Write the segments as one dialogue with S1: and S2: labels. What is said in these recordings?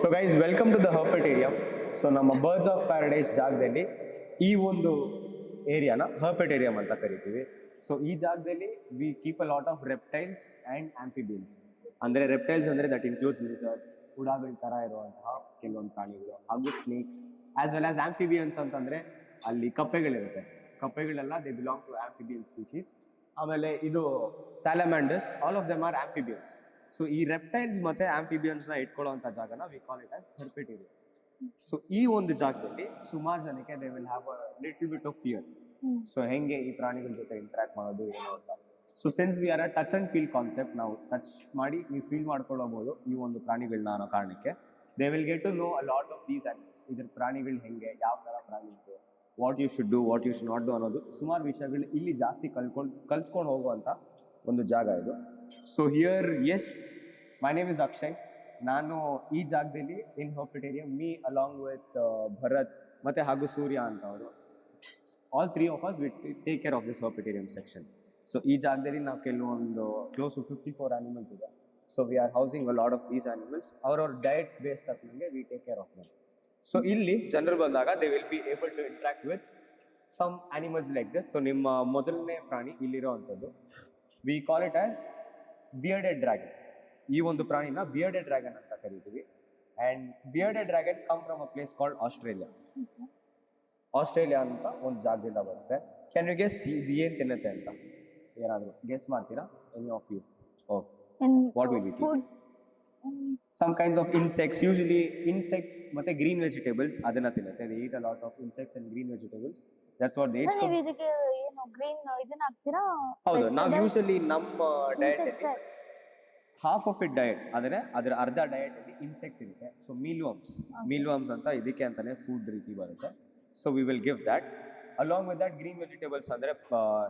S1: So guys welcome to the herpetarium so ನಮ್ಮ birds of paradise ಜಾಗದಲ್ಲಿ ಈ ಒಂದು ಏರಿಯಾನ ಹರ್ಪೆಟೇರಿಯಂ ಅಂತ ಕರಿತೀವಿ. ಸೊ ಈ ಜಾಗದಲ್ಲಿ we keep a lot of reptiles and amphibians ಅಂದರೆ ರೆಪ್ಟೈಲ್ಸ್ ಅಂದರೆ ದಟ್ ಇನ್ಕ್ಲೂಡ್ಸ್ ಲಿಸರ್ಡ್ಸ್ ಉಡಾಗಳ ಥರ ಇರುವಂತಹ ಕೆಲವೊಂದು ಪ್ರಾಣಿಗಳು, ಹಾಗೂ snakes as well as amphibians ಅಂತಂದರೆ ಅಲ್ಲಿ ಕಪ್ಪೆಗಳಿರುತ್ತೆ. ಕಪ್ಪೆಗಳೆಲ್ಲ they belong to amphibian species ಆಮೇಲೆ ಇದು salamanders all of them are amphibians so ಈ ರೆಪ್ಟೈಲ್ಸ್ ಮತ್ತೆ ಆಂಫಿಬಿಯನ್ಸ್ನ ಇಟ್ಕೊಳ್ಳುವಂತ ಜಾಗನ we call it as herpetarium so ಈ ಒಂದು ಜಾಗದಲ್ಲಿ ಸುಮಾರು ಜನಕ್ಕೆ they will have a little bit of fear so ಹೆಂಗೆ ಈ ಪ್ರಾಣಿಗಳ ಜೊತೆ ಇಂಟ್ರಾಕ್ಟ್ ಮಾಡೋದು ಏನು ಅಂತ. So since we are a touch and feel concept ನಾವು ಟಚ್ ಮಾಡಿ ನೀವು ಫೀಲ್ ಮಾಡ್ಕೊಳ್ಳಬಹುದು ಈ ಒಂದು ಪ್ರಾಣಿಗಳನ್ನ ಅನ್ನೋ ಕಾರಣಕ್ಕೆ. They will get to know a lot of these animals ಇದ್ರ ಪ್ರಾಣಿಗಳು ಹೆಂಗೆ ಯಾವ ಥರ ಪ್ರಾಣಿ ಇದೆ what you should do what you should not do ಅನ್ನೋದು ಸುಮಾರು ವಿಷಯಗಳು ಇಲ್ಲಿ ಜಾಸ್ತಿ ಕಲ್ತ್ಕೊಂಡು ಕಲ್ತ್ಕೊಂಡು ಹೋಗುವಂಥ ಒಂದು ಜಾಗ ಇದು. So here is my name is Akshay ನಾನು ಈ ಜಾಗದಲ್ಲಿ in herpetarium me along with Bharat ಮತ್ತು ಹಾಗೂ ಸೂರ್ಯ ಅಂತ ಅವರು. All three of us we take care of this herpetarium section so ಈ ಜಾಗದಲ್ಲಿ ನಾವು ಕೆಲವೊಂದು close to fifty four animals ಇದೆ so we are housing a lot of these animals ಅವ್ರವ್ರ ಡಯಟ್ ಬೇಸ್ ತಕ್ಕಂಗೆ we take care of them so ಇಲ್ಲಿ ಜನರು ಬಂದಾಗ they will be able to interact with some animals like this so ನಿಮ್ಮ ಮೊದಲನೇ ಪ್ರಾಣಿ ಇಲ್ಲಿರೋ ಅಂಥದ್ದು. We call it as bearded dragon ಈ ಒಂದು ಪ್ರಾಣಿನ ಬಿಯರ್ಡೆಡ್ ಡ್ರ್ಯಾಗನ್ ಅಂತ ಕರೀತೀವಿ. And bearded dragon come from a place called Australia Australia ಅಂತ ಒಂದು ಜಾಗದಿಂದ ಬರುತ್ತೆ. ಕ್ಯಾನ್ ಯು ಗೆಸ್ ಇದು ಏನ್ ತಿನ್ನುತ್ತೆ ಅಂತ? ಏನಾದ್ರು ಗೆಸ್ ಮಾಡ್ತೀರಾ? Any of you okay what will it eat?
S2: kinds
S1: some kinds of insects usually insects ಮತ್ತೆ ಗ್ರೀನ್ ವೆಜಿಟೇಬಲ್ಸ್ ಅದನ್ನ ತಿನ್ನುತ್ತೆ. They eat a lot of insects and green vegetables that's what they
S2: ನೀವು ಇದಕ್ಕೆ ಏನು ಗ್ರೀನ್ ಇದನ್ನ ಹಾಕ್ತೀರಾ?
S1: ಹೌದು ನಾವು? ಯೂಶಲಿ ನಮ್ಮ diet
S2: Insects?
S1: Half of it diet ಆದರೆ ಅದರ ಅರ್ಧ ಡಯಟ್ ಅಲ್ಲಿ ಇನ್ಸೆಕ್ಟ್ಸ್ ಇರುತ್ತೆ. ಸೊ ಮೀಲ್ವಮ್ಸ್ ಮೀಲ್ವಾಮ್ಸ್ ಅಂತ ಇದಕ್ಕೆ ಅಂತಾನೆ ಫುಡ್ ರೀತಿ ಬರುತ್ತೆ. So we will give that along with that green vegetables ಅಂದ್ರೆ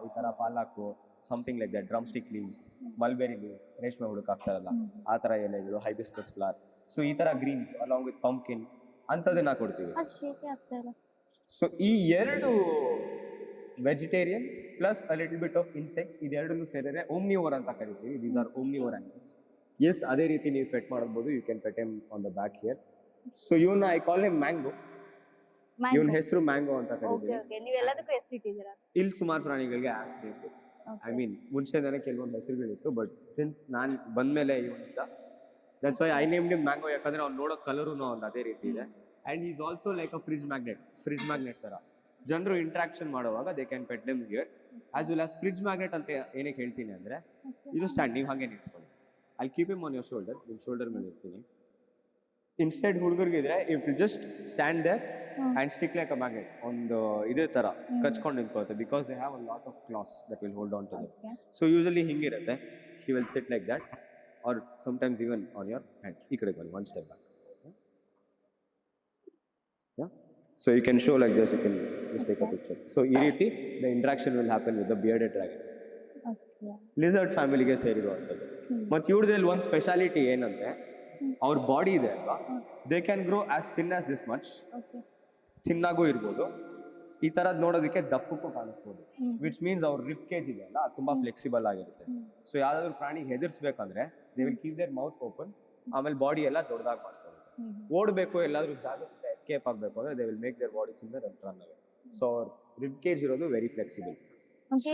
S1: ಈ ತರ palak something like that drumstick leaves mulberry leaves ರೇಷ್ಮೆ ಹುಡುಕ್ ಹಾಕ್ತಾರಲ್ಲ ಆ ಥರ ಎಲೆಗಳು ಹೈಬಿಸ್ಕಸ್ ಫ್ಲಾರ್ ಸೊ ಈ ಥರ ಗ್ರೀನ್ಸ್ ಅಲಾಂಗ್ ವಿತ್ ಪಂಪ್ಕಿನ್ ಅಂಥದ್ದನ್ನ ಕೊಡ್ತೀವಿ. ಸೊ ಈ ಎರಡು vegetarian plus a little bit of insects ಇದೆರಡನ್ನು ಸೇರಿದ್ರೆ ಓಮ್ನಿವರ್ ಅಂತ ಕರಿತೀವಿ. These are omnivore animals yes ಅದೇ ರೀತಿ ನೀವು ಪೆಟ್ ಮಾಡ್ಬೋದು. You can pet them on the back here so ಇವನ್ನ ಐ ಕಾಲ್ ಎಂ ಮ್ಯಾಂಗೋ ಇವನ ಹೆಸರು ಮ್ಯಾಂಗೋ ಅಂತ ಕರಿತೀವಿ. ಇಲ್ಲಿ ಸುಮಾರು ಪ್ರಾಣಿಗಳಿಗೆ ಆ್ಯಪ್ಸ್ ಬೇಕು ಐ ಮೀನ್ ಮುಂಚೆನೇ ಕೆಲವೊಂದು ಹೆಸರುಗಳಿತ್ತು ಬಟ್ ಸಿನ್ಸ್ ನಾನು ಬಂದ್ಮೇಲೆ ಇವನಿಂದ that's why I name him mango ಯಾಕಂದ್ರೆ ಅವ್ನು ನೋಡೋ ಕಲರು ಒಂದು ಅದೇ ರೀತಿ ಇದೆ. And is also like a fridge magnet fridge magnet ಥರ ಜನರು ಇಂಟ್ರಾಕ್ಷನ್ ಮಾಡುವಾಗ they can pet him here as well as fridge magnet ಅಂತ ಏನಕ್ಕೆ ಹೇಳ್ತೀನಿ ಅಂದರೆ ಇದು ಸ್ಟ್ಯಾಂಡ್ ನೀವು ಹಾಗೆ ನಿಂತ್ಕೊಳ್ಳಿ. I keep him on your shoulder ನಿಮ್ಮ ಶೋಲ್ಡರ್ ಮೇಲೆ ಇರ್ತೀನಿ. Instead ಹುಡುಗರಿಗಿದ್ರೆ it will just stand there. And stick like a magnet ಒಂದು ಇದೇ ಥರ ಕಚ್ಕೊಂಡು ನಿಂತ್ಕೊಳುತ್ತೆ because they have a lot of claws that will hold on to them so usually ಹಿಂಗಿರುತ್ತೆ. He will sit like that or sometimes even on your hand ಈ ಕಡೆ ಬನ್ನಿ one step back so you can show like this you can take a picture so ಈ ರೀತಿ the interaction will happen with the bearded dragon lizard ಫ್ಯಾಮಿಲಿಗೆ ಸೇರಿರುವಂಥದ್ದು. ಮತ್ತು ಇವ್ರದ್ರಲ್ಲಿ ಒಂದು speciality ಏನಂದ್ರೆ ಅವ್ರ ಬಾಡಿ ಇದೆ ಅಲ್ವಾ? They can grow as thin as this much ಥಿನ್ನಾಗೂ ಇರ್ಬೋದು. ಈ ತರದ್ ನೋಡೋದಕ್ಕೆ ದಪ್ಪಕ್ಕೂ ಕಾಣಿಸ್ಬೋದು. ವಿಚ್ ಮೀನ್ಸ್ ಅವ್ರ ರಿಪ್ ಕೇಜ್ ಇದೆ ಅಲ್ಲ ತುಂಬಾ ಫ್ಲೆಕ್ಸಿಬಲ್ ಆಗಿರುತ್ತೆ. ಸೊ ಯಾವ್ದಾದ್ರು ಪ್ರಾಣಿ ಹೆದರ್ಸ್ಬೇಕಂದ್ರೆ they will keep their mouth open ಆಮೇಲೆ ಬಾಡಿ ಎಲ್ಲ ದೊಡ್ಡದಾಗಿ ಮಾಡ್ಕೊಳ್ಳುತ್ತೆ ಓಡಬೇಕು ಎಲ್ಲಾದ್ರೂ ಜಾಗದಿಂದ ಎಸ್ಕೇಪ್ ಆಗಬೇಕು ಅಂದ್ರೆ they will make their body ಚಿಂದ run away so ಅವ್ರ ರಿಪ್ ಕೇಜ್ ಇರೋದು ವೆರಿ ಫ್ಲೆಕ್ಸಿಬಲ್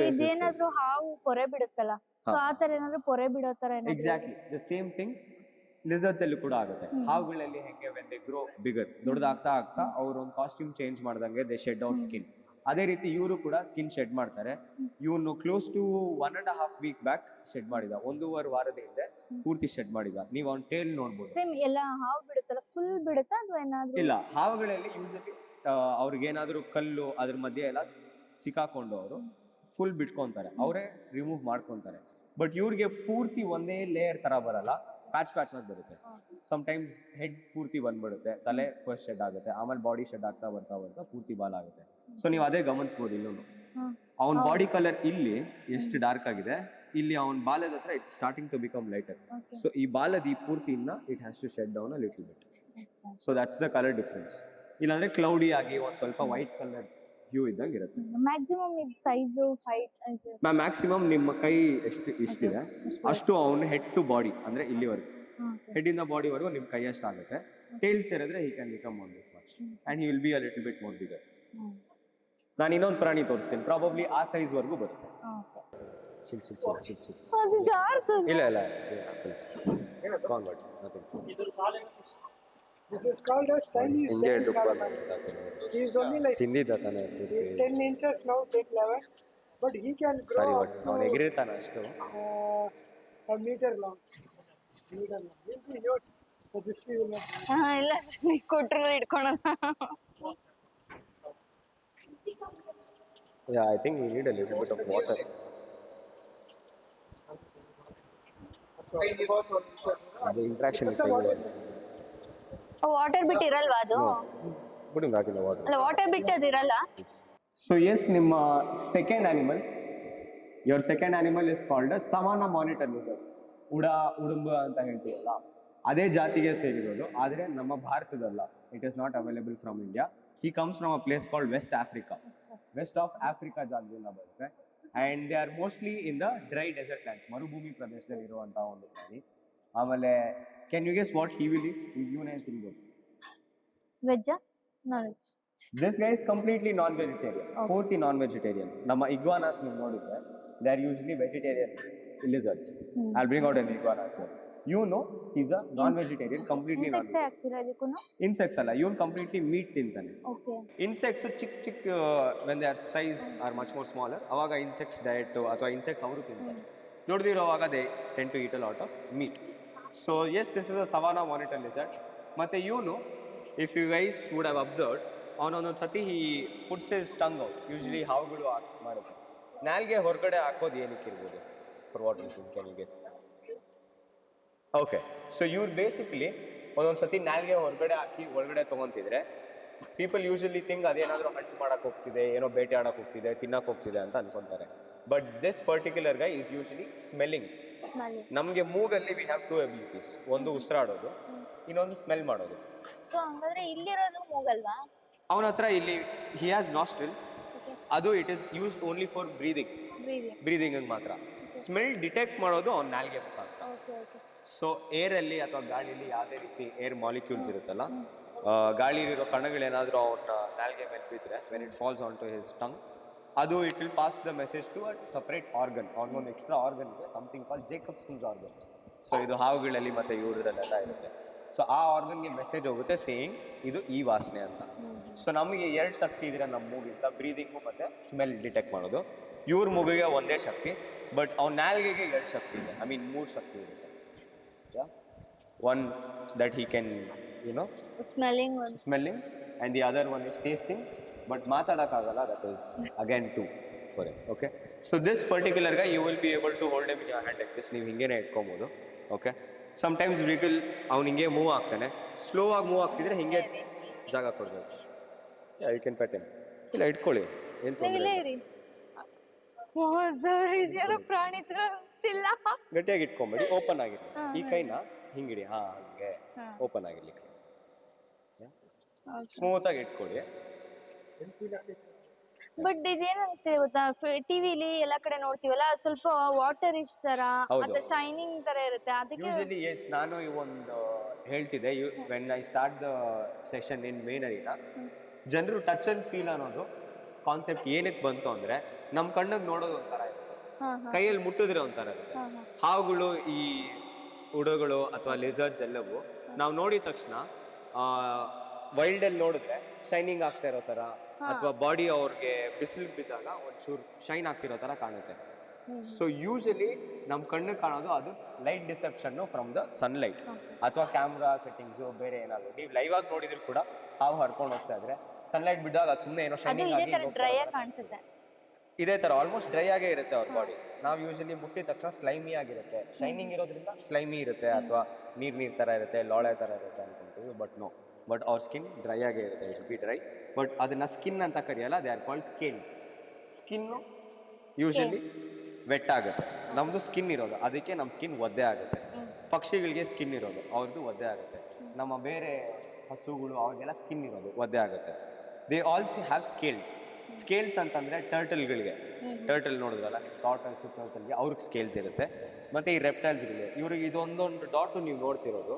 S2: ಇದೇನಾದ್ರೂ ಹಾವು ಪೊರೆ ಬಿಡುತ್ತಲ್ಲ? ಸೊ ಆ ತರ ಏನಾದ್ರು ಪೊರೆ ಬಿಡೋ ತರ
S1: exactly the same thing lizards ಅಲ್ಲಿ ಕೂಡ ಆಗುತ್ತೆ. ಹಾವುಗಳಲ್ಲಿ ಹೆಂಗೆ ವೆನ್ ದೇ ಗ್ರೋ ಬಿಗರ್ ದೊಡ್ಡದಾಗ್ತಾ ಆಗ್ತಾ ಅವ್ರ ಒಂದು ಕಾಸ್ಟ್ಯೂಮ್ ಚೇಂಜ್ ಮಾಡ್ದಂಗೆ ದೇ ಶೆಡ್ ಔಟ್ ಸ್ಕಿನ್ ಅದೇ ರೀತಿ ಇವರು ಕೂಡ ಸ್ಕಿನ್ ಶೆಡ್ ಮಾಡ್ತಾರೆ. ಇವನು close to one and half week back shed ಮಾಡಿದ. ಒಂದೂವರೆ ವಾರದ ಹಿಂದೆ ಪೂರ್ತಿ ಶೆಡ್ ಮಾಡಿದ. ನೀವು ಅವ್ನ ಟೇಲ್ ನೋಡ್ಬೋದು.
S2: ಸೇಮ್ ಎಲ್ಲ ಹಾವು ಬಿಡುತ್ತಲ್ಲ ಫುಲ್ ಬಿಡುತ್ತಾ ಅಥವಾ ಏನಾದ್ರು?
S1: ಇಲ್ಲ ಹಾವುಗಳಲ್ಲಿ ಯೂಶಲಿ ಅವ್ರಿಗೇನಾದ್ರೂ ಕಲ್ಲು ಅದ್ರ ಮಧ್ಯೆ ಎಲ್ಲ ಸಿಕ್ಕಾಕೊಂಡು ಅವರು ಫುಲ್ ಬಿಟ್ಕೊಂತಾರೆ. ಅವರೇ ರಿಮೂವ್ ಮಾಡ್ಕೊಂತಾರೆ. ಬಟ್ ಇವ್ರಿಗೆ ಪೂರ್ತಿ ಒಂದೇ ಲೇಯರ್ ತರ ಬರಲ್ಲ. ಪ್ಯಾಚ್ ಪ್ಯಾಚ್ ಆಗಿ ಬರುತ್ತೆ. ಟೈಮ್ಸ್ ಹೆಡ್ ಪೂರ್ತಿ ಬಂದ್ಬಿಡುತ್ತೆ. ತಲೆ ಫಸ್ಟ್ ಶೆಡ್ ಆಗುತ್ತೆ. ಆಮೇಲೆ ಬಾಡಿ ಶೆಡ್ ಆಗ್ತಾ ಬರ್ತಾ ಬರ್ತಾ ಪೂರ್ತಿ ಬಾಲ್ ಆಗುತ್ತೆ. ಸೊ ನೀವು ಅದೇ ಗಮನಿಸ್ಬೋದು ಇಲ್ಲೂ ಅವ್ನ ಬಾಡಿ ಕಲರ್ ಇಲ್ಲಿ ಎಷ್ಟು ಡಾರ್ಕ್ ಆಗಿದೆ ಇಲ್ಲಿ ಅವನ ಬಾಲದ ಹತ್ರ it starting to become lighter. So ಈ ಬಾಲದ ಈ ಪೂರ್ತಿಯಿಂದ it has to shed down a little bit so that's the colour difference ಇಲ್ಲಾಂದ್ರೆ ಕ್ಲೌಡಿ ಆಗಿ ಒಂದು ಸ್ವಲ್ಪ ವೈಟ್ ಕಲರ್ ಹ್ಯೂ ಇದ್ದಂಗೆ ಇರುತ್ತೆ.
S2: ಮ್ಯಾಕ್ಸಿಮಮ್ ಇದು ಸೈಜು ಹೈಟ್
S1: ಮ್ಯಾಮ್ ಮ್ಯಾಕ್ಸಿಮಮ್ ನಿಮ್ಮ ಕೈ ಎಷ್ಟು ಇಷ್ಟಿದೆ? ಅಷ್ಟು. ಅವನ ಹೆಡ್ ಟು ಬಾಡಿ ಅಂದ್ರೆ ಇಲ್ಲಿವರೆಗೂ. ಹೆಡ್ ಇಂದ ಬಾಡಿವರೆಗೂ ನಿಮ್ಮ ಕೈ ಅಷ್ಟು ಆಗುತ್ತೆ. ಟೇಲ್ಸ್ ಸೇರಿದ್ರೆ he can become one this much and he will be a little bit more bigger ನಾನು ಇನ್ನೊಂದು ಪ್ರಾಣಿ ತೋರಿಸ್ತೀನಿ. ಪ್ರಾಬಬ್ಲಿ ಆ ಸೈಜ್ ವರೆಗೂ
S2: ಬರುತ್ತೆ.
S1: Chill chill chill chill chill.
S2: ಅದು ಜಾರ್ತದೆ
S1: ಇಲ್ಲ ಇಲ್ಲ convert
S3: This is called as Chinese
S1: India
S3: Chinese salmon. He is only like
S1: Hindi that na
S3: 10 inches now, 10 level. But he can grow
S1: Sorry, but
S3: non
S1: agree that
S3: na a meter long. Meter long. He will be huge. But this we will not.
S2: Ah, illa sir, kottru idkona.
S1: Yeah, I think we need a little bit of water. The interaction is going on.
S2: Water ಬಿಟ್ಟು ಇರಲ್ವಾ ಅದು?
S1: ಬಿಡಿ ಹಾಕಿಲ್ಲ water
S2: ಅಲ್ಲ water ಬಿಟ್ಟು ಅದು ಇರಲ್ಲ?
S1: So S ನಿಮ್ಮ second animal your second animal is called savannah monitor lizard ಉಡ ಉಡುಂಬ ಅಂತ ಹೇಳ್ತೀವಲ್ಲ ಅದೇ ಜಾತಿಗೆ ಸೇರಿರೋದು ಆದರೆ ನಮ್ಮ ಭಾರತದಲ್ಲ it is not available from India he comes from a place called West Africa west of Africa ಜಾಗದಿಂದ ಬರುತ್ತೆ. And they are mostly in the dry desert lands ಮರುಭೂಮಿ ಪ್ರದೇಶದಲ್ಲಿ ಇರುವಂಥ ಒಂದು ಪ್ರಾಣಿ. ಆಮೇಲೆ can you guess what he will ಇವನೇ ತಿನ್ಬೋದು
S2: ವೆಜ್ಜ knowledge
S1: this guy is completely non vegetarian ಪೂರ್ತಿ ನಾನ್ ವೆಜಿಟೇರಿಯನ್ ನಮ್ಮ ಇಗ್ವಾನಾಸ್ ನೀವು ನೋಡಿದ್ರೆ they are usually vegetarian lizards I bring out an iguanas you know is a non vegetarian completely non
S2: insects ಆಗ್ತಿರೋ ಅದಕ್ಕೂ
S1: insects ಅಲ್ಲ ಇವನ್ completely meat ತಿಂತಾನೆ
S2: okay
S1: insects ಚಿಕ್ಕ ಚಿಕ್ಕ when they are size are much more smaller ಅವಾಗ insects diet ಅಥವಾ insects ಅವರು ತಿಂತಾರೆ ದೊಡ್ಡದಿರೋವಾಗ they tend to eat a lot of meat so yes this is a savannah monitor lizard ಮತ್ತು ಇವನು if you guys would have observe ಅವನೊಂದೊಂದು ಸತಿ ಈ puts his tongue out usually ಹಾವುಗಳು ಮಾಡುತ್ತೆ. ನಾಲ್ಗೆ ಹೊರಗಡೆ ಹಾಕೋದು ಏನಕ್ಕೆ ಇರ್ಬೋದು? For what reason can you guess okay so ಇವ್ರು ಬೇಸಿಕಲಿ ಒಂದೊಂದು ಸತಿ ನಾಲ್ಗೆ ಹೊರಗಡೆ ಹಾಕಿ ಒಳಗಡೆ ತೊಗೊತಿದ್ರೆ ಪೀಪಲ್ ಯೂಶಲಿ ಥಿಂಗ್ ಅದೇನಾದರೂ ಹಂಟ್ ಮಾಡಕ್ಕೆ ಹೋಗ್ತಿದೆ, ಏನೋ ಬೇಟೆ ಆಡಕ್ಕೆ ಹೋಗ್ತಿದೆ ತಿನ್ನಕ್ಕೆ ಹೋಗ್ತಿದೆ ಅಂತ ಅನ್ಕೊತಾರೆ. But this particular guy is usually smelling
S2: smell
S1: ನಮಗೆ ಮೂಗಲ್ಲಿ ವಿ ಹ್ಯಾವ್ ಟು ಎಬಿಲಿಟೀಸ್ ಒಂದು ಉಸಿರಾಡೋದು ಇನ್ನೊಂದು ಸ್ಮೆಲ್ ಮಾಡೋದು.
S2: ಸೊ ಹಂಗಾದ್ರೆ ಇಲ್ಲಿರೋದು ಮೂಗಲ್ವಾ?
S1: ಅವನ ಹತ್ರ ಇಲ್ಲಿ ಹಿ ಹ್ಯಾಸ್ ನಾಸ್ಟ್ರಿಲ್ಸ್ ಅದು it is used only for breathing
S2: breathing
S1: ಮಾತ್ರ. ಸ್ಮೆಲ್ ಡಿಟೆಕ್ಟ್ ಮಾಡೋದು ಅವ್ನ ನಾಲ್ಗೆ ಮುಖಾಂತರ.
S2: ಓಕೆ ಓಕೆ
S1: ಸೊ ಏರಲ್ಲಿ ಅಥವಾ ಗಾಳಿಯಲ್ಲಿ ಯಾವುದೇ ರೀತಿ ಏರ್ ಮಾಲಿಕ್ಯೂಲ್ಸ್ ಇರುತ್ತಲ್ಲ ಗಾಳಿಯಲ್ಲಿರೋ ಗಾಳಿಲಿರೋ ಕಣಗಳೇನಾದರೂ ಅವನ ನಾಲ್ಗೆ ಮೇಲೆ ಬಿದ್ದರೆ when it falls on to his tongue ಅದು it will pass the message to at separate organ ಒಂದು ಎಕ್ಸ್ಟ್ರಾ ಆರ್ಗನ್ ಇದೆ something call Jacobson's organ so ಇದು ಹಾವುಗಳಲ್ಲಿ ಮತ್ತು ಇವ್ರದಲ್ಲೆಲ್ಲ ಇರುತ್ತೆ. ಸೊ ಆ ಆರ್ಗನ್ಗೆ ಮೆಸೇಜ್ ಹೋಗುತ್ತೆ ಸೇಯಿಂಗ್ ಇದು ಈ ವಾಸನೆ ಅಂತ. ಸೊ ನಮಗೆ ಎರಡು ಶಕ್ತಿ ಇದ್ರೆ ನಮ್ಮ ಮೂಗಿಂದ ಬ್ರೀದಿಂಗು ಮತ್ತು ಸ್ಮೆಲ್ ಡಿಟೆಕ್ಟ್ ಮಾಡೋದು. ಇವ್ರ ಮೂಗಿಗೆ ಒಂದೇ ಶಕ್ತಿ ಬಟ್ ಅವ್ನ ನಾಲ್ಗೆಗೆ ಎರಡು ಶಕ್ತಿ ಇದೆ. ಐ ಮೀನ್ ಮೂರು ಶಕ್ತಿ ಇರುತ್ತೆ one that he can you know smelling
S2: smelling and
S1: the other one is one is ಮಾತಾಡೋಕ್ಕಾಗಲ್ಲ that is again to for them okay so this so this particular be you to be able to hand like this ನೀವು ಹಿಂಗೇನೆ ಇಟ್ಕೊಬೋದು okay sometimes Vittal ಅವ್ನು ಹಿಂಗೆ move ಆಗ್ತಾನೆ. Slow ಆಗಿ move ಆಗ್ತಿದ್ರೆ ಹಿಂಗೆ ಜಾಗ ಕೊಡ್ಬೇಕು ಯು ಕ್ಯಾನ್ ಪೆಟ್ ಎಂ ಇಲ್ಲ ಇಟ್ಕೊಳ್ಳಿ. ಏನು ತೊಂದರೆ
S2: ಪ್ರಾಣಿ
S1: ಗಟ್ಟಿಯಾಗಿ ಇಟ್ಕೊಂಬೇಡಿ ಓಪನ್ ಆಗಿರ್ಲಿ. ಈ ಕೈನ ಹಿಂಗಿಡಿ ಹಾ ಹಿಂಗೆ
S2: ಹಾ.
S1: ಓಪನ್ ಆಗಿರ್ಲಿ ಸ್ಮೂತ್ ಆಗಿ ಇಟ್ಕೊಳ್ಳಿ
S2: ಬಟ್ ಇದೇನ್ ಅನ್ಸ್ತಿದೆ ಗೊತ್ತಾ? ಟಿವಿಲಿ ಎಲ್ಲಾ ಕಡೆ ನೋಡ್ತೀವಲ್ಲ ಅದ್ ಸ್ವಲ್ಪ ವಾಟರ್ ಇಶ್ ತರ
S1: ಹೌದು.
S2: ಅದ್ರ ಶೈನಿಂಗ್ ತರ ಇರುತ್ತೆ. ಅದಕ್ಕೆ
S1: ಯೂಶಲಿ ಎಸ್ ನಾನು ಈ ಒಂದು ಹೇಳ್ತಿದ್ದೆ. You when I start the session in main arena ಜನರು ಟಚ್ ಅಂಡ್ ಫೀಲ್ ಅನ್ನೋದು ಕಾನ್ಸೆಪ್ಟ್ ಏನಕ್ಕೆ ಬಂತು ಅಂದ್ರೆ ನಮ್ಮ ಕಣ್ಣಿಗೆ ನೋಡೋದು ಒಂಥರ ಇರುತ್ತೆ.
S2: ಹಾ ಹಾ.
S1: ಕೈಯಲ್ಲಿ ಮುಟ್ಟಿದ್ರೆ ಒಂಥರ ಇರುತ್ತೆ.
S2: ಹಾ ಹಾ.
S1: ಹಾವುಗಳು ಈ ಉಡಗಳು ಅಥವಾ ಲೆಸರ್ಸ್ ಎಲ್ಲವೂ ನಾವು ನೋಡಿದ ತಕ್ಷಣ ವೈಲ್ಡಲ್ಲಿ ನೋಡಿದ್ರೆ ಶೈನಿಂಗ್ ಆಗ್ತಾ ಇರೋ ಥರ ಅಥವಾ ಬಾಡಿ ಅವ್ರಿಗೆ ಬಿಸಿಲು ಬಿದ್ದಾಗ ಒಂಚೂರು ಶೈನ್ ಆಗ್ತಿರೋ ಥರ ಕಾಣುತ್ತೆ. ಸೊ ಯೂಶಲಿ ನಮ್ಮ ಕಣ್ಣಿಗೆ ಕಾಣೋದು ಅದು light deception from the sunlight ಅಥವಾ ಕ್ಯಾಮ್ರಾ ಸೆಟ್ಟಿಂಗ್ಸು ಬೇರೆ ಏನಾದ್ರು. ನೀವು ಲೈವ್ ಆಗಿ ನೋಡಿದ್ರು ಕೂಡ ಹಾವು ಹರ್ಕೊಂಡು ಹೋಗ್ತಾ ಇದ್ರೆ ಸನ್ಲೈಟ್ ಬಿದ್ದಾಗ ಸುಮ್ಮನೆ ಏನೋ
S2: ಅದು
S1: ಶೈನಿಂಗ್
S2: ಇದೇ
S1: ಆಗಿ
S2: ತರ ಡ್ರೈ ಆಗಿ
S1: ಥರ
S2: ಕಾಣಿಸುತ್ತೆ.
S1: ಇದೇ ತರ ಆಲ್ಮೋಸ್ಟ್ ಡ್ರೈ ಆಗೇ ಇರುತ್ತೆ ಅವ್ರ ಬಾಡಿ ನಾವು ಯೂಶಲಿ ಮುಟ್ಟಿದ ತಕ್ಷಣ ಸ್ಲೈಮಿ ಆಗಿರುತ್ತೆ. ಶೈನಿಂಗ್ ಇರೋದ್ರಿಂದ ಸ್ಲೈಮಿ ಇರುತ್ತೆ ಅಥವಾ ನೀರ್ ನೀರ್ ತರ ಇರುತ್ತೆ ಲೋಳೆ ತರ ಇರುತ್ತೆ ಅನ್ಕೊಂತೀವಿ ಬಟ್ ನೋ ಬಟ್ ಅವ್ರ ಸ್ಕಿನ್ ಡ್ರೈ ಆಗೇ ಇರುತ್ತೆ ಇಟ್ ಬಿ ಡ್ರೈ ಬಟ್ ಅದನ್ನ ಸ್ಕಿನ್ ಅಂತ ಕರೆಯಲ್ಲ they are called skins skin usually wet ಆಗುತ್ತೆ. ನಮ್ಮದು ಸ್ಕಿನ್ ಇರೋದು. ಅದಕ್ಕೆ ನಮ್ಮ ಸ್ಕಿನ್ ಒದ್ದೆ ಆಗುತ್ತೆ. ಪಕ್ಷಿಗಳಿಗೆ ಸ್ಕಿನ್ ಇರೋದು. ಅವ್ರದ್ದು ಒದ್ದೆ ಆಗುತ್ತೆ. ನಮ್ಮ ಬೇರೆ ಹಸುಗಳು ಅವ್ರಿಗೆಲ್ಲ ಸ್ಕಿನ್ ಇರೋದು. ಒದ್ದೆ ಆಗುತ್ತೆ. They also have scales scales ಅಂತಂದರೆ ಟರ್ಟಲ್ಗಳಿಗೆ ಟರ್ಟಲ್ ನೋಡಿದ್ರಲ್ಲ ಟಾಟಲ್ಸ್ ಟರ್ಟಲ್ಗೆ ಅವ್ರಿಗೆ ಸ್ಕೇಲ್ಸ್ ಇರುತ್ತೆ. ಮತ್ತು ಈ ರೆಪ್ಟೈಲ್ಸ್ಗಳಿಗೆ ಇವ್ರಿಗೆ ಇದೊಂದೊಂದು ಡಾಟು ನೀವು ನೋಡ್ತಿರೋದು.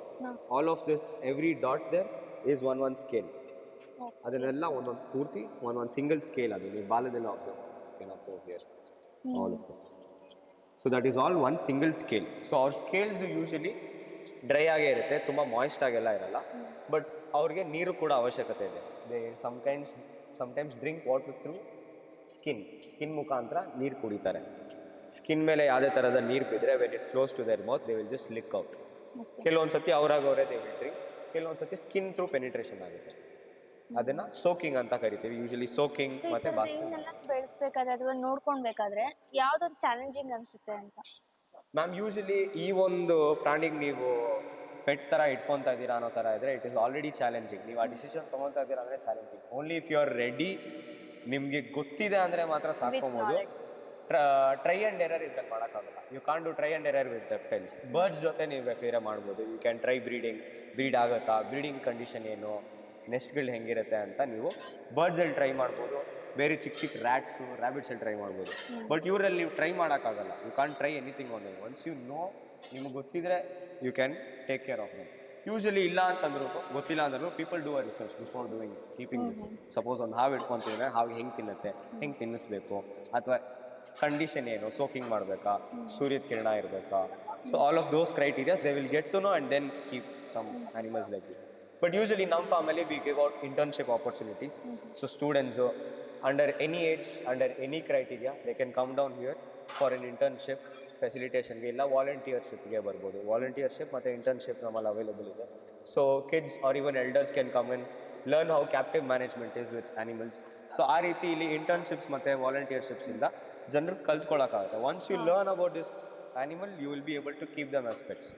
S1: All of this every dot there is one one scale ಅದನ್ನೆಲ್ಲ ಒಂದೊಂದು ಪೂರ್ತಿ ಒಂದೊಂದು ಸಿಂಗಲ್ ಸ್ಕೇಲ್ ಅದು ನೀವು ಬಾಲದಲ್ಲಿ observe can observe here all of this so that is all one single scale so ಅವ್ರ ಸ್ಕೇಲ್ಸ್ ಯೂಶಲಿ ಡ್ರೈ ಆಗೇ ಇರುತ್ತೆ ತುಂಬ ಮಾಯಿಸ್ಟ್ ಆಗೆಲ್ಲ ಇರಲ್ಲ. ಬಟ್ ಅವ್ರಿಗೆ ನೀರು ಕೂಡ ಅವಶ್ಯಕತೆ ಇದೆ. They sometimes sometimes drink water through skin skin ಮುಖಾಂತರ ನೀರು ಕುಡಿತಾರೆ. ಸ್ಕಿನ್ ಮೇಲೆ ಯಾವುದೇ ಥರದ ನೀರು ಬಿದ್ದರೆ when it flows to their mouth they will just lick out ಕೆಲವೊಂದು ಸತಿ ಅವ್ರಾಗ ಅವರೇ ದೇ ವಿಲ್ ಡ್ರಿಂಕ್ ಕೆಲವೊಂದು ಸತಿ ಸ್ಕಿನ್ ಥ್ರೂ ಪೆನಿಟ್ರೇಷನ್ ಆಗುತ್ತೆ. ಅದನ್ನ ಸೋಕಿಂಗ್ ಅಂತ ಕರಿತೀವಿ. ಯೂಶಲಿ ಸೋಕಿಂಗ್ ಮತ್ತೆ
S2: ಇವನ್ನೆಲ್ಲ ಬೆಳೆಸ್ಬೇಕಾದ್ರೆ ಅಥವಾ ನೋಡ್ಕೊಳ್ಬೇಕಾದ್ರೆ ಯಾವ್ದೊಂದು ಚಾಲೆಂಜಿಂಗ್ ಅನ್ಸುತ್ತೆ ಅಂತ?
S1: ಮ್ಯಾಮ್ ಯೂಶಲಿ ಈ ಒಂದು ಪ್ರಾಣಿಗೆ ನೀವು ಪೆಟ್ ಥರ ಇಟ್ಕೊಂತ ಇದ್ದೀರಾ ಅನ್ನೋ ತರ ಇದ್ರೆ ಇಟ್ ಇಸ್ ಆಲ್ರೆಡಿ ಚಾಲೆಂಜಿಂಗ್ ನೀವು ಆ ಡಿಸಿಷನ್ ತಗೊಂತ ಇದ್ದೀರಾ ಅಂದ್ರೆ challenging only if you are ready ನಿಮಗೆ ಗೊತ್ತಿದೆ ಅಂದ್ರೆ ಮಾತ್ರ ಸಾಕೋಬೋದು
S2: knowledge.
S1: ಟ್ರೈ ಅಂಡ್ ಎರರ್ ಇದ್ರಲ್ಲಿ ಮಾಡೋಕ್ಕಾಗಲ್ಲ. You can't do try and error with the pens birds ಜೊತೆ ನೀವು ಬೇಕಾದ್ರೆ ಮಾಡ್ಬೋದು. You can try breeding breed ಆಗುತ್ತಾ? ಬ್ರೀಡಿಂಗ್ ಕಂಡೀಷನ್ ಏನು? ನೆಸ್ಟ್ಗಳು ಹೆಂಗಿರುತ್ತೆ ಅಂತ ನೀವು ಬರ್ಡ್ಸಲ್ಲಿ ಟ್ರೈ ಮಾಡ್ಬೋದು ಬೇರೆ ಚಿಕ್ಕ ಚಿಕ್ಕ ರ್ಯಾಟ್ಸು ರ್ಯಾಬಿಟ್ಸಲ್ಲಿ ಟ್ರೈ ಮಾಡ್ಬೋದು. ಬಟ್ ಇವರಲ್ಲಿ ನೀವು ಟ್ರೈ ಮಾಡೋಕ್ಕಾಗಲ್ಲ. You can't try anything on them once you know ನಿಮ್ಗೆ ಗೊತ್ತಿದ್ರೆ you can take care of them usually ಇಲ್ಲ ಅಂತಂದ್ರು ಗೊತ್ತಿಲ್ಲ ಅಂದ್ರೂ people do a research before doing keeping this suppose ಒಂದು ಹಾವು ಇಟ್ಕೊತಿದ್ರೆ ಹಾವು ಹೆಂಗೆ ತಿನ್ನುತ್ತೆ ಹೆಂಗೆ ತಿನ್ನಿಸ್ಬೇಕು? ಅಥವಾ ಕಂಡೀಷನ್ ಏನು? ಸೋಕಿಂಗ್ ಮಾಡಬೇಕಾ? ಸೂರ್ಯದ ಕಿರಣ ಇರಬೇಕಾ? So all of those criterias they will get to know and then keep some animals like this but usually ನಮ್ಮ ಫಾರ್ಮಲ್ಲಿ we give out internship opportunities so students under any age under any criteria they can come down here for an internship ಫೆಸಿಲಿಟೇಷನ್ಗೆ ಇಲ್ಲ ವಾಲಂಟಿಯರ್ಶಿಪ್ಗೆ ಬರ್ಬೋದು. Volunteership ಮತ್ತು internship ನಮ್ಮಲ್ಲಿ available ಇದೆ. So kids or even elders can come in learn how captive management is with animals so ಆ ರೀತಿ ಇಲ್ಲಿ internships ಮತ್ತು ವಾಲಂಟಿಯರ್ಶಿಪ್ಸಿಂದ ಜನರು ಕಲ್ತ್ಕೊಳ್ಳೋಕ್ಕಾಗುತ್ತೆ once you learn about this animal you will be able to keep them aspects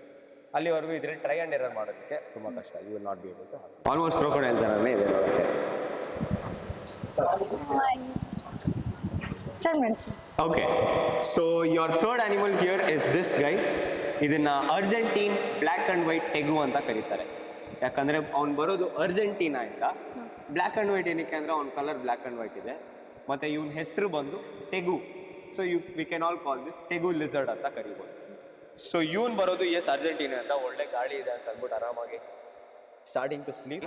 S1: ಅಲ್ಲಿವರೆಗೂ ಇದ್ರೆ try and error ಮಾಡೋದಕ್ಕೆ ತುಂಬ ಕಷ್ಟ. You will not be able to almost crocodile ಹೇಳ್ತಾರಲ್ಲ ಇದೆ okay so your third animal here is this guy ಇದನ್ನ Argentine black and white tegu ಅಂತ ಕರೀತಾರೆ. ಯಾಕಂದ್ರೆ ಅವ್ನು ಬರೋದು ಅರ್ಜೆಂಟೀನಾ ಇಂದ. ಬ್ಲ್ಯಾಕ್ ಆ್ಯಂಡ್ ವೈಟ್ ಏನಕ್ಕೆ ಅಂದ್ರೆ ಅವ್ನ ಕಲರ್ ಬ್ಲ್ಯಾಕ್ ಆ್ಯಂಡ್ ವೈಟ್ ಇದೆ. ಮತ್ತೆ ಇವನ ಹೆಸರು ಬಂದು tegu so you we can all call this tegu lizard ಅಂತ ಕರಿಬೋದು. ಸೊ ಇವನ್ ಬರೋದು ಎಸ್ ಅರ್ಜೆಂಟೀನಾ ಅಂತ ಒಳ್ಳೆ ಗಾಳಿ ಇದೆ ಅಂತ ಅಂದ್ಬಿಟ್ಟು ಆರಾಮಾಗಿ starting to sleep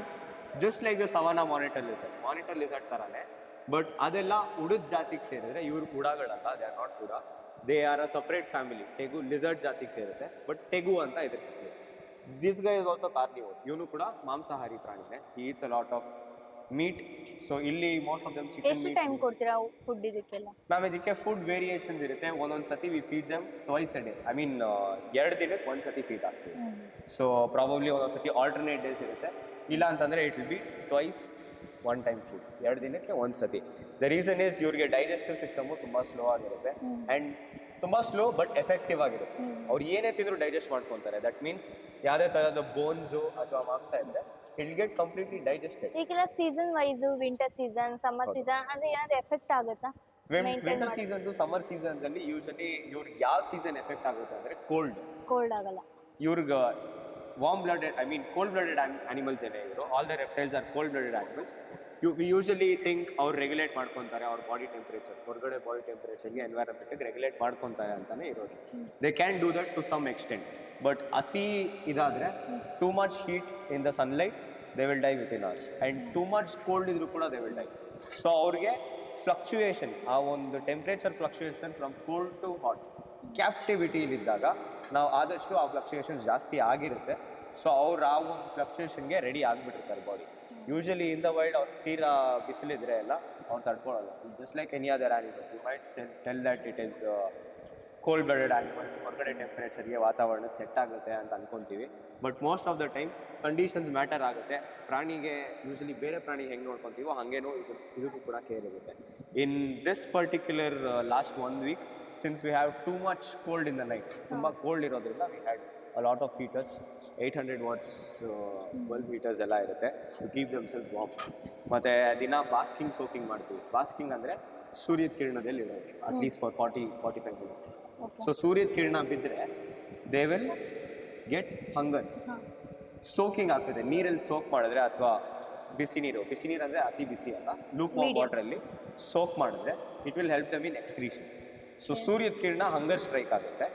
S1: just like the savanna monitor lizard monitor lizard ಥರನೇ ಬಟ್ ಅದೆಲ್ಲ ಉಳಿದ ಜಾತಿಗೆ ಸೇರಿದ್ರೆ, ಇವ್ರು ಕೂಡಗಳಲ್ಲ ದೇ ಆರ್ ನಾಟ್ ಕೂಡ they are a separate family tegu lizard ಜಾತಿಗೆ ಸೇರುತ್ತೆ. ಬಟ್ ಟೆಗು ಅಂತ ಇದಕ್ಕೆ ಹೆಸರು this guy is also carnivore ಇವನು ಕೂಡ ಮಾಂಸಾಹಾರಿ ಪ್ರಾಣಿನೇ. Eats a lot of meat so ಇಲ್ಲಿ ಮೋಸ್ಟ್ ಆಫ್ ದಮ್ ಚಿಕನ್
S2: ಎಷ್ಟು ಟೈಮ್ ಕೊಡ್ತೀರಾ ಫುಡ್ ಇದಕ್ಕೆಲ್ಲ?
S1: ನಾವು ಇದಕ್ಕೆ ಫುಡ್ ವೇರಿಯೇಷನ್ಸ್ ಇರುತ್ತೆ. ಒಂದೊಂದು ಸತಿ we feed them twice a day I mean ಎರಡು ದಿನಕ್ಕೆ ಒಂದು ಸತಿ ಫೀಡ್ ಆಗ್ತೀವಿ. ಸೊ ಪ್ರಾಬಬ್ಲಿ ಒಂದೊಂದು ಸತಿ ಆಲ್ಟರ್ನೇಟ್ ಡೇಸ್ ಇರುತ್ತೆ. ಇಲ್ಲ ಅಂತಂದರೆ it will be twice one time food ಎರಡು ದಿನಕ್ಕೆ ಒಂದು ಸತಿ. ದ ರೀಸನ್ ಇಸ್ ಇವ್ರಿಗೆ ಡೈಜೆಸ್ಟಿವ್ ಸಿಸ್ಟಮು ತುಂಬ ಸ್ಲೋ ಆಗಿರುತ್ತೆ. ಆ್ಯಂಡ್ ತುಂಬ ಸ್ಲೋ ಬಟ್ ಎಫೆಕ್ಟಿವ್ ಆಗಿರುತ್ತೆ. ಅವ್ರು ಏನೇ ತಿಂದರೂ ಡೈಜೆಸ್ಟ್ ಮಾಡ್ಕೊತಾರೆ. ದಟ್ ಮೀನ್ಸ್ ಯಾವುದೇ ಥರದ ಬೋನ್ಸು ಅಥವಾ ಮಾಂಸ ಇದ್ದರೆ ಇಟ್ ಗೆಟ್ ಕಂಪ್ಲೀಟ್ಲಿ ಡೈಜೆಸ್ಟೆಡ್
S2: ಈಗೆಲ್ಲ season wise winter season summer season ಅಂದ್ರೆ ಏನಾದ್ರು ಎಫೆಕ್ಟ್ ಆಗುತ್ತಾ?
S1: ವಿಂಟರ್
S2: ಮಾಡಿ
S1: ಸೀಸನ್ಸು ಸಮ್ಮರ್ ಸೀಸನ್ಸಲ್ಲಿ ಯೂಶಲಿ ಇವ್ರಿಗೆ ಯಾವ ಸೀಸನ್ ಎಫೆಕ್ಟ್ ಆಗುತ್ತೆ ಅಂದ್ರೆ ಕೋಲ್ಡ್
S2: ಕೋಲ್ಡ್ ಆಗಲ್ಲ.
S1: ಇವ್ರಿಗೆ I mean cold blooded animals ಏನೇ ಇದ್ರು all the reptiles are cold blooded animals you we usually think ಅವ್ರು ರೆಗ್ಯುಲೇಟ್ ಮಾಡ್ಕೊತಾರೆ, ಅವ್ರ ಬಾಡಿ ಟೆಂಪ್ರೇಚರ್ ಹೊರಗಡೆ ಬಾಡಿ ಟೆಂಪ್ರೇಚರ್ಗೆ ಎನ್ವೈರನ್ಮೆಂಟ್ಗೆ ರೆಗ್ಯುಲೇಟ್ ಮಾಡ್ಕೊತಾರೆ ಅಂತಲೇ ಇರೋದು. They can do that to some extent but ಅತಿ ಇದಾದರೆ too much heat in the sunlight they will die within hours and too much cold ಇದ್ರು ಕೂಡ ದೇ ವಿಲ್ ಡೈ ಸೊ ಅವ್ರಿಗೆ ಫ್ಲಕ್ಚುಯೇಷನ್ ಆ ಒಂದು temperature fluctuation from cold to hot ಕ್ಯಾಪ್ಟಿವಿಟಿಲಿದ್ದಾಗ ನಾವು ಆದಷ್ಟು ಆ ಫ್ಲಕ್ಚುಯೇಷನ್ಸ್ ಜಾಸ್ತಿ ಆಗಿರುತ್ತೆ. ಸೊ ಅವ್ರು ಆ ಒಂದು ಫ್ಲಕ್ಚುಯೇಷನ್ಗೆ ready ಆಗಿಬಿಟ್ಟಿರ್ತಾರೆ body usually in the wild ಅವ್ರು ತೀರಾ ಬಿಸಿಲಿದ್ರೆ ಎಲ್ಲ ಅವ್ನು ತಡ್ಕೊಳ್ಳೋಲ್ಲ just like any other animal you might tell that it is cold blooded animal ಹೊರಗಡೆ ಟೆಂಪ್ರೇಚರ್ಗೆ ವಾತಾವರಣಕ್ಕೆ ಸೆಟ್ ಆಗುತ್ತೆ ಅಂತ ಅನ್ಕೊಂತೀವಿ. But most of the time conditions matter ಆಗುತ್ತೆ. ಪ್ರಾಣಿಗೆ ಯೂಶಲಿ ಬೇರೆ ಪ್ರಾಣಿ ಹೆಂಗೆ ನೋಡ್ಕೊತೀವೋ ಹಾಗೇನೂ ಇದು, ಇದಕ್ಕೂ ಕೂಡ ಕೇರ್ ಇರುತ್ತೆ. In this particular last one week since we have too much cold in the night ತುಂಬ ಕೋಲ್ಡ್ ಇರೋದ್ರಿಂದ we had a lot of heaters eight hundred watts bulb heaters ಎಲ್ಲ ಇರುತ್ತೆ. To keep themselves warm ಮತ್ತು ದಿನ basking soaking ಮಾಡ್ತೀವಿ. Basking ಅಂದರೆ ಸೂರ್ಯದ ಕಿರಣದಲ್ಲಿ ಇರೋದು at least for forty forty five minutes so ಸೂರ್ಯದ ಕಿರಣ ಬಿದ್ದರೆ they will get hunger soaking ಆಗ್ತದೆ. ನೀರಲ್ಲಿ ಸೋಕ್ ಮಾಡಿದ್ರೆ ಅಥವಾ ಬಿಸಿ ನೀರು ಬಿಸಿ ನೀರು ಅಂದರೆ ಅತಿ ಬಿಸಿ ಅಲ್ಲ. ಲೂಕ್. ವಾಟರಲ್ಲಿ ಸೋಕ್ ಮಾಡಿದ್ರೆ it will help them in excretion so ಸೂರ್ಯದ ಕಿರಣ ಹಂಗರ್ ಸ್ಟ್ರೈಕ್ ಆಗುತ್ತೆ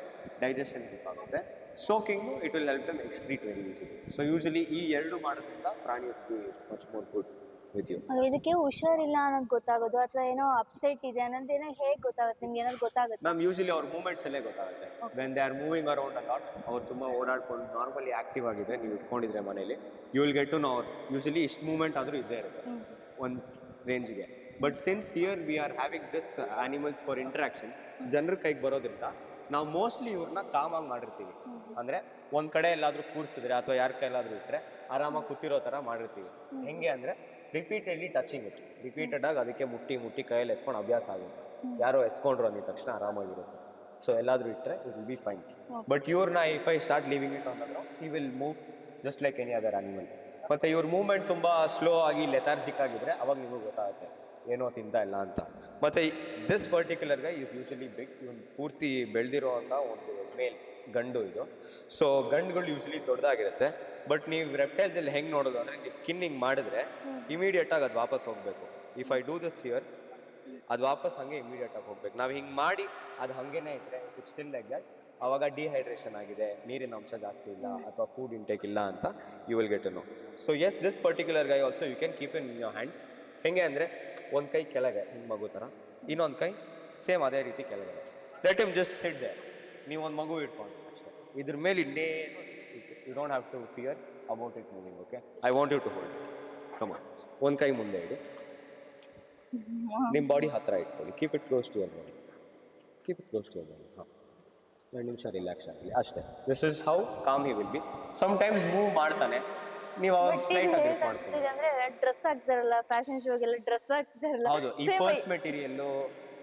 S1: ಡೈಜೆಷನ್ ಹೆಲ್ಪ್ ಆಗುತ್ತೆ. Soaking it will help them excrete very easy so usually ಈ ಎರಡು ಮಾಡೋದ್ರಿಂದ ಪ್ರಾಣಿ much more good with you
S2: ಇದಕ್ಕೆ ಹುಷಾರಿಲ್ಲ ಅನ್ನೋದು ಗೊತ್ತಾಗೋದು ಅಥವಾ ಏನೋ ಅಪ್ಸೆಟ್ ಇದೆ ಅನ್ನೋದು ಏನೋ ಹೇಗೆ ಗೊತ್ತಾಗುತ್ತೆ ನಿಮ್ಗೆ ಏನಾದ್ರು ಗೊತ್ತಾಗುತ್ತೆ?
S1: ಮ್ಯಾಮ್ ಯೂಶಲಿ ಅವ್ರ ಮೂವ್ಮೆಂಟ್ಸ್ ಅಲ್ಲೇ ಗೊತ್ತಾಗುತ್ತೆ. When they are moving around a lot ಅವ್ರು ತುಂಬ ಓಡಾಡ್ಕೊಂಡು ನಾರ್ಮಲಿ ಆಕ್ಟಿವ್ ಆಗಿದ್ರೆ ನೀವು ಇಟ್ಕೊಂಡಿದ್ರೆ ಮನೇಲಿ you will get to know usually ಇಷ್ಟು ಮೂವ್ಮೆಂಟ್ ಆದರೂ ಇದ್ದೇ ಇರುತ್ತೆ. ಒಂದು ರೇಂಜ್ಗೆ but since here we are having this animals for interaction ಜನರ ಕೈಗೆ ಬರೋದ್ರಿಂದ ನಾವು ಮೋಸ್ಟ್ಲಿ ಇವ್ರನ್ನ ಕಾಮಾಗಿ ಮಾಡಿರ್ತೀವಿ. ಅಂದರೆ ಒಂದು ಕಡೆ ಎಲ್ಲಾದರೂ ಕೂರಿಸಿದ್ರೆ ಅಥವಾ ಯಾರ ಕೈಲಾದರೂ ಇಟ್ಟರೆ ಆರಾಮಾಗಿ ಕೂತಿರೋ ಥರ ಮಾಡಿರ್ತೀವಿ. ಹೆಂಗೆ ಅಂದರೆ ರಿಪೀಟೆಡ್ಲಿ ಟಚಿಂಗ್ ಇತ್ತು. ರಿಪೀಟೆಡಾಗಿ ಅದಕ್ಕೆ ಮುಟ್ಟಿ ಮುಟ್ಟಿ ಕೈಯಲ್ಲಿ ಎತ್ಕೊಂಡು ಅಭ್ಯಾಸ ಆಗುತ್ತೆ. ಯಾರೋ ಎತ್ಕೊಂಡ್ರು ಅಂದಿದ ತಕ್ಷಣ ಆರಾಮಾಗಿರುತ್ತೆ. ಸೊ ಎಲ್ಲಾದರೂ ಇಟ್ಟರೆ it will be fine but ಇವ್ರನ್ನ if I start living it ಅಂತಂದ್ರೆ ಈ will move just like any other animal ಮತ್ತು ಇವ್ರ ಮೂವ್ಮೆಂಟ್ ತುಂಬ ಸ್ಲೋ ಆಗಿ ಲೆಥಾರ್ಜಿಕ್ ಆಗಿದ್ರೆ ಅವಾಗ ನಿಮಗೆ ಗೊತ್ತಾಗುತ್ತೆ. ಏನೋ ತಿಂತ ಇಲ್ಲ ಅಂತ. ಮತ್ತು this particular guy is usually big ಇವನು ಪೂರ್ತಿ ಬೆಳೆದಿರೋ ಅಂತ ಒಂದು ಮೇಲ್ ಗಂಡು ಇದು. ಸೊ ಗಂಡುಗಳು ಯೂಶಲಿ ದೊಡ್ಡದಾಗಿರುತ್ತೆ. ಬಟ್ ನೀವು ರೆಪ್ಟೈಲ್ಸ್ ಅಲ್ಲಿ ಹೆಂಗೆ ನೋಡೋದು ಅಂದರೆ ನೀವು ಸ್ಕಿನ್ನಿಂಗ್ ಮಾಡಿದ್ರೆ ಇಮಿಡಿಯೇಟ್ ಆಗಿ ಅದು ವಾಪಸ್ ಹೋಗಬೇಕು. If I do this here ಅದು ವಾಪಸ್ ಹಂಗೆ ಇಮಿಡಿಯೇಟ್ ಆಗಿ ಹೋಗ್ಬೇಕು. ನಾವು ಹಿಂಗೆ ಮಾಡಿ ಅದು ಹಂಗೇನೆ ಇಟ್ಟರೆ ಇಟ್ ಸ್ಟಿಲ್ ಲೈಕ್ ದಟ್ ಅವಾಗ ಡಿಹೈಡ್ರೇಷನ್ ಆಗಿದೆ ನೀರಿನ ಅಂಶ ಜಾಸ್ತಿ ಇಲ್ಲ ಅಥವಾ ಫುಡ್ ಇಂಟೇಕ್ ಇಲ್ಲ ಅಂತ you will get know so as this particular guy also you can keep in your hands ಹೆಂಗೆ ಅಂದರೆ ಒಂದು ಕೈ ಕೆಳಗೆ ನಿಮ್ಮ ಮಗು ಥರ ಇನ್ನೊಂದು ಕೈ ಸೇಮ್ ಅದೇ ರೀತಿ ಕೆಳಗೆ. Let him just sit there ನೀವು ಒಂದು ಮಗು ಇಟ್ಕೊಂಡು ಅಷ್ಟೇ. ಇದ್ರ ಮೇಲೆ ಇನ್ನೇನು you don't have to fear about it moving okay I want you to hold ಕಮ ಒಂದು ಕೈ ಮುಂದೆ ಇಡಿ. ನಿಮ್ಮ ಬಾಡಿ ಹತ್ತಿರ ಇಟ್ಕೊಳ್ಳಿ. Keep it close to body keep it close to body ಹಾಂ. ಎರಡು ನಿಮಿಷ ರಿಲ್ಯಾಕ್ಸ್ ಆಗಲಿ. ಅಷ್ಟೇ. This is how calm he will be times move ಮಾಡ್ತಾನೆ. ನೀವು ಅವಾಗ ಸ್ಲೈಟ್ ಆಗಿ ಮಾಡ್ತೀವಿ.
S2: ಅಂದ್ರೆ ಡ್ರೆಸ್ ಹಾಕ್ತಾರಲ್ಲ ಫ್ಯಾಷನ್ ಶೋಗೆಲ್ಲ ಡ್ರೆಸ್ ಹಾಕ್ತಾರಲ್ಲ.
S1: ಹೌದು ಈ
S2: Same
S1: ಪರ್ಸ್ ಮೆಟೀರಿಯಲ್ಲು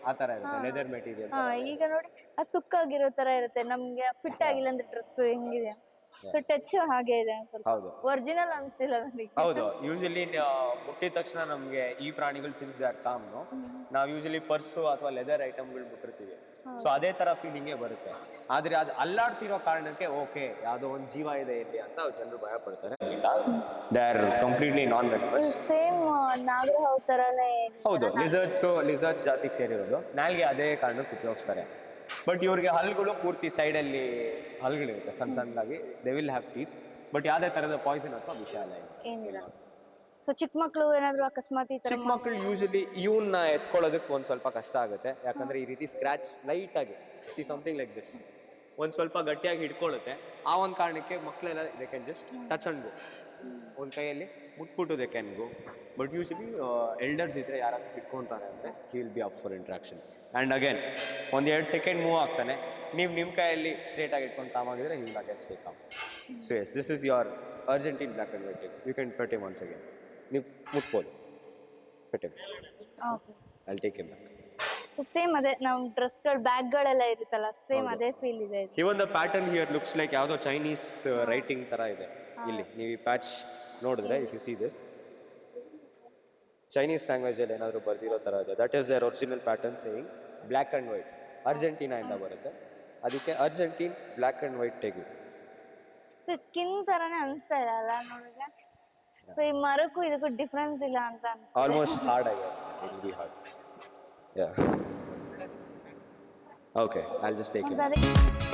S1: ಆ ತರ ಇರುತ್ತೆ ಲೆದರ್ ಮೆಟೀರಿಯಲ್
S2: ಹಾ ಈಗ ನೋಡಿ ಆ ಸುಕ್ಕಾಗಿರೋ ತರ ಇರುತ್ತೆ ನಮ್ಗೆ ಫಿಟ್ ಆಗಿಲ್ಲ ಅಂದ್ರೆ ಡ್ರೆಸ್ ಹೆಂಗಿದೆ? ಸೊ ಟಚ್ ಹಾಗೆ ಇದೆ ಸ್ವಲ್ಪ.
S1: ಹೌದು.
S2: ಒರಿಜಿನಲ್ ಅನ್ಸಿಲ್ಲ ನನಗೆ
S1: ಹೌದು ಯೂಶಲಿ ಮುಟ್ಟಿದ ತಕ್ಷಣ ನಮಗೆ ಈ ಪ್ರಾಣಿಗಳು ಸಿನ್ಸ್ ದೇ ಆರ್ ಕಾಮ್ನು. ನಾವು ಯೂಶಲಿ ಪರ್ಸು ಅಥವಾ ಲೆದರ್ ಐಟಮ್ಗಳು ಮುಟ್ಟಿರ್ತೀವಿ ಸೊ ಅದೇ ತರ ಫೀಲಿಂಗೇ ಬರುತ್ತೆ. ಆದ್ರೆ ಅದು ಅಲ್ಲಾಡ್ತಿರೋ ಕಾರಣಕ್ಕೆ ಓಕೆ ಯಾವುದೋ ಒಂದು ಜೀವ ಇದೆ ಇಲ್ಲಿ ಅಂತ ಜನರು ಭಯ ಪಡ್ತಾರೆ. They are completely non venomous
S2: same ನಾಗರಹಾವ್ ತರನೇ
S1: ಹೌದು ಲಿಸರ್ಟ್ಸ್ ಲಿಸರ್ಟ್ಸ್ ಜಾತಿಗೆ ಸೇರಿರೋದು. ನಾಲ್ಗೆ ಅದೇ ಕಾರಣಕ್ಕೆ ಉಪಯೋಗಿಸ್ತಾರೆ. ಬಟ್ ಇವ್ರಿಗೆ ಹಲ್ಗಳು ಪೂರ್ತಿ ಸೈಡಲ್ಲಿ ಹಲ್ಗಳಿರುತ್ತೆ ಸಣ್ಣ ಸಣ್ಣದಾಗಿ. They will have teeth but ಯಾವುದೇ ತರದ ಪಾಯ್ಸನ್ ಅಥವಾ ವಿಷಯ ಅಲ್ಲ
S2: ಏನಿಲ್ಲ. ಸೊ ಚಿಕ್ಕ ಮಕ್ಕಳು ಏನಾದ್ರು ಅಕಸ್ಮಾತ್ ಈ ತರ
S1: ಚಿಕ್ಕ ಮಕ್ಕಳು ಯೂಶಲಿ ಇವನ್ನ ಎತ್ಕೊಳ್ಳೋದಕ್ಕೆ ಒಂದು ಸ್ವಲ್ಪ ಕಷ್ಟ ಆಗುತ್ತೆ. ಯಾಕಂದ್ರೆ ಈ ರೀತಿ ಸ್ಕ್ರಾಚ್ ಲೈಟ್ ಆಗಿ ಸಿ ಸಮಥಿಂಗ್ ಲೈಕ್ ದಿಸ್ ಒಂದು ಸ್ವಲ್ಪ ಗಟ್ಟಿಯಾಗಿ ಹಿಡ್ಕೊಳ್ಳುತ್ತೆ. ಆ ಒಂದು ಕಾರಣಕ್ಕೆ ಮಕ್ಕಳೆಲ್ಲ they can just touch and go ಒಂದು ಕೈಯಲ್ಲಿ ಮುಟ್ಬಿಟ್ಟು they can go but usually elders ಇದ್ರೆ ಯಾರಾದ್ರೂ ಹಿಡ್ಕೊತಾರೆ ಅಂದರೆ he will be up for interaction and again ಒಂದು ಎರಡು ಸೆಕೆಂಡ್ ಮೂವ್ ಆಗ್ತಾನೆ. ನೀವು ನಿಮ್ಮ ಕೈಯಲ್ಲಿ ಸ್ಟ್ರೇಟ್ ಆಗಿ ಇಟ್ಕೊಂಡು ಕಾಮಾಗಿದ್ರೆ ಹಿಂಗೆ again stay calm so as this is your Argentine black and white you can pet him once again ನೀವು ಮುಟ್ಬೋದು. Pet him I'll take back
S2: same ಅದೇ ನಮ್ ಡ್ರೆಸ್ಗಳು ಬ್ಯಾಗ್ಗಳೆಲ್ಲ ಇರುತ್ತಲ್ಲ ಸೇಮ್ ಅದೇ ಫೀಲ್ ಇದೆ ಇದು
S1: even the pattern here looks like ಯಾವುದೋ Chinese writing ಥರ ಇದೆ. ಇಲ್ಲಿ ನೀವು ಈ ಪ್ಯಾಚ್ ನೋಡಿದ್ರೆ if you see this Chinese ಲ್ಯಾಂಗ್ವೇಜಲ್ಲಿ ಏನಾದರೂ ಬರ್ದಿರೋ ಥರ ಇದೆ. That is their original pattern saying black and white ಅರ್ಜೆಂಟೀನಾಯಿಂದ ಬರುತ್ತೆ. ಅದಕ್ಕೆ Argentine black and white tegu
S2: so skin ತರಾನೇ ಅನಿಸ್ತಾ ಇಲ್ಲ ಅಲ್ಲ ನೋಡಿದ್ರೆ? ಸೊ ಈ ಮರಕ್ಕೂ ಇದಕ್ಕೂ ಡಿಫ್ರೆನ್ಸ್ ಇಲ್ಲ ಅಂತ ಅನ್ಸುತ್ತೆ
S1: ಆಲ್ಮೋಸ್ಟ್ ಹಾರ್ಡ್ ಆಗಿದೆ it be hard yeah okay I just take it
S2: ಮತ್ತೆ ಅದೇ